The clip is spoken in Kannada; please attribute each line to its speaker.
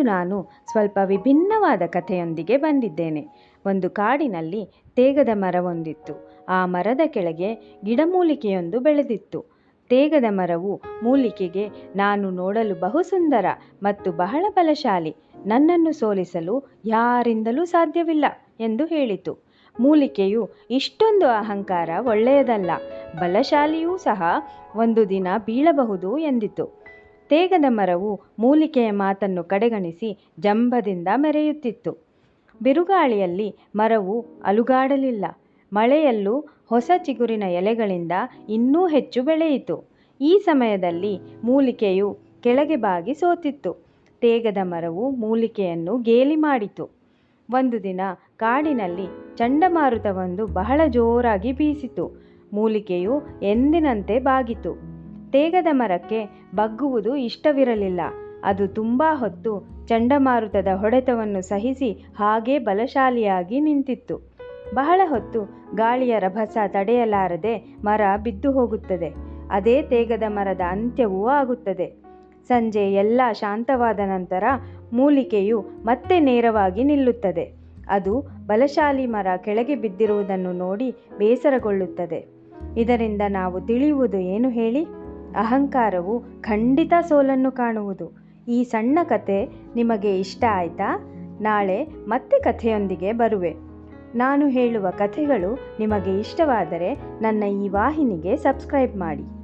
Speaker 1: ಇಂದು ನಾನು ಸ್ವಲ್ಪ ವಿಭಿನ್ನವಾದ ಕಥೆಯೊಂದಿಗೆ ಬಂದಿದ್ದೇನೆ. ಒಂದು ಕಾಡಿನಲ್ಲಿ ತೇಗದ ಮರವೊಂದಿತ್ತು. ಆ ಮರದ ಕೆಳಗೆ ಗಿಡಮೂಲಿಕೆಯೊಂದು ಬೆಳೆದಿತ್ತು. ತೇಗದ ಮರವು ಮೂಲಿಕೆಗೆ ನಾನು ನೋಡಲು ಬಹು ಸುಂದರ ಮತ್ತು ಬಹಳ ಬಲಶಾಲಿ, ನನ್ನನ್ನು ಸೋಲಿಸಲು ಯಾರಿಂದಲೂ ಸಾಧ್ಯವಿಲ್ಲ ಎಂದು ಹೇಳಿತು. ಮೂಲಿಕೆಯು ಇಷ್ಟೊಂದು ಅಹಂಕಾರ ಒಳ್ಳೆಯದಲ್ಲ, ಬಲಶಾಲಿಯೂ ಸಹ ಒಂದು ದಿನ ಬೀಳಬಹುದು ಎಂದಿತು. ತೇಗದ ಮರವು ಮೂಲಿಕೆಯ ಮಾತನ್ನು ಕಡೆಗಣಿಸಿ ಜಂಬದಿಂದ ಮೆರೆಯುತ್ತಿತ್ತು. ಬಿರುಗಾಳಿಯಲ್ಲಿ ಮರವು ಅಲುಗಾಡಲಿಲ್ಲ. ಮಳೆಯಲ್ಲೂ ಹೊಸ ಚಿಗುರಿನ ಎಲೆಗಳಿಂದ ಇನ್ನೂ ಹೆಚ್ಚು ಬೆಳೆಯಿತು. ಈ ಸಮಯದಲ್ಲಿ ಮೂಲಿಕೆಯು ಕೆಳಗೆ ಬಾಗಿ ಸೋತಿತ್ತು. ತೇಗದ ಮರವು ಮೂಲಿಕೆಯನ್ನು ಗೇಲಿ ಮಾಡಿತು. ಒಂದು ದಿನ ಕಾಡಿನಲ್ಲಿ ಚಂಡಮಾರುತವೊಂದು ಬಹಳ ಜೋರಾಗಿ ಬೀಸಿತು. ಮೂಲಿಕೆಯು ಎಂದಿನಂತೆ ಬಾಗಿತು. ತೇಗದ ಮರಕ್ಕೆ ಬಗ್ಗುವುದು ಇಷ್ಟವಿರಲಿಲ್ಲ. ಅದು ತುಂಬ ಹೊತ್ತು ಚಂಡಮಾರುತದ ಹೊಡೆತವನ್ನು ಸಹಿಸಿ ಹಾಗೇ ಬಲಶಾಲಿಯಾಗಿ ನಿಂತಿತ್ತು. ಬಹಳ ಹೊತ್ತು ಗಾಳಿಯ ರಭಸ ತಡೆಯಲಾರದೆ ಮರ ಬಿದ್ದು ಹೋಗುತ್ತದೆ. ಅದೇ ತೇಗದ ಮರದ ಅಂತ್ಯವೂ ಆಗುತ್ತದೆ. ಸಂಜೆ ಎಲ್ಲ ಶಾಂತವಾದ ನಂತರ ಮೂಲಿಕೆಯು ಮತ್ತೆ ನೇರವಾಗಿ ನಿಲ್ಲುತ್ತದೆ. ಅದು ಬಲಶಾಲಿ ಮರ ಕೆಳಗೆ ಬಿದ್ದಿರುವುದನ್ನು ನೋಡಿ ಬೇಸರಗೊಳ್ಳುತ್ತದೆ. ಇದರಿಂದ ನಾವು ತಿಳಿಯುವುದು ಏನು ಹೇಳಿ? ಅಹಂಕಾರವು ಖಂಡಿತ ಸೋಲನ್ನು ಕಾಣುವುದು. ಈ ಸಣ್ಣ ಕತೆ ನಿಮಗೆ ಇಷ್ಟ ಆಯಿತಾ? ನಾಳೆ ಮತ್ತೆ ಕಥೆಯೊಂದಿಗೆ ಬರುವೆ. ನಾನು ಹೇಳುವ ಕಥೆಗಳು ನಿಮಗೆ ಇಷ್ಟವಾದರೆ ನನ್ನ ಈ ವಾಹಿನಿಗೆ ಸಬ್ಸ್ಕ್ರೈಬ್ ಮಾಡಿ.